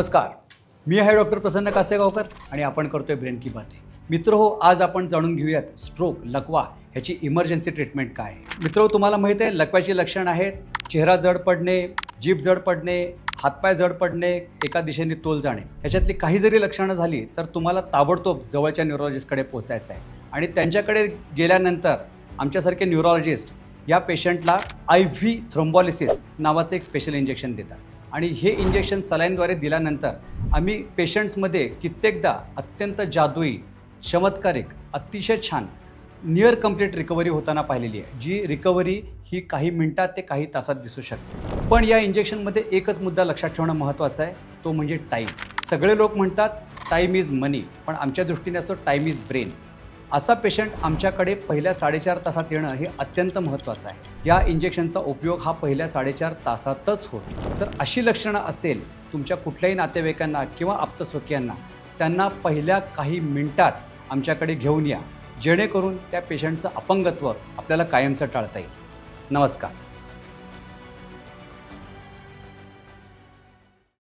नमस्कार. मी आहे डॉक्टर प्रसन्न कासेगावकर आणि आपण करतोय ब्रेन की बाते. मित्र हो आज आपण जाणून घेऊयात स्ट्रोक लकवा ह्याची इमर्जन्सी ट्रीटमेंट काय आहे. मित्र हो, तुम्हाला माहिती आहे लकव्याची लक्षणं आहेत चेहरा जड पडणे जीभ जड पडणे हातपाय जड पडणे एका दिशेने तोल जाणे. ह्याच्यातली काही जरी लक्षणं झाली तर तुम्हाला ताबडतोब जवळच्या न्यूरोलॉजिस्टकडे पोहोचायचं आहे. आणि त्यांच्याकडे गेल्यानंतर आमच्यासारखे न्यूरोलॉजिस्ट या पेशंटला आय व्ही थ्रोम्बॉलिसिस नावाचं एक स्पेशल इंजेक्शन देतात. आणि हे इंजेक्शन सलाईनद्वारे दिल्यानंतर आम्ही पेशंट्समध्ये कित्येकदा अत्यंत जादुई चमत्कारिक अतिशय छान नियर कंप्लीट रिकव्हरी होताना पाहिलेली आहे. जी रिकव्हरी ही काही मिनिटात ते काही तासात दिसू शकते. पण या इंजेक्शनमध्ये एकच मुद्दा लक्षात ठेवणं महत्त्वाचं आहे. तो म्हणजे टाईम सगळे लोक म्हणतात टाईम इज मनी पण आमच्या दृष्टीने असतो टाईम इज ब्रेन असा पेशंट आमच्याकडे पहिल्या साडेचार तासात येणं हे अत्यंत महत्त्वाचं आहे. या इंजेक्शनचा उपयोग हा पहिल्या साडेचार तासातच होतो. तर अशी लक्षणं असेल तुमच्या कुठल्याही नातेवाईकांना किंवा आप्तस्वकीयांना त्यांना पहिल्या काही मिनिटात आमच्याकडे घेऊन या. जेणेकरून त्या पेशंटचं अपंगत्व आपल्याला कायमचं टाळता येईल. नमस्कार.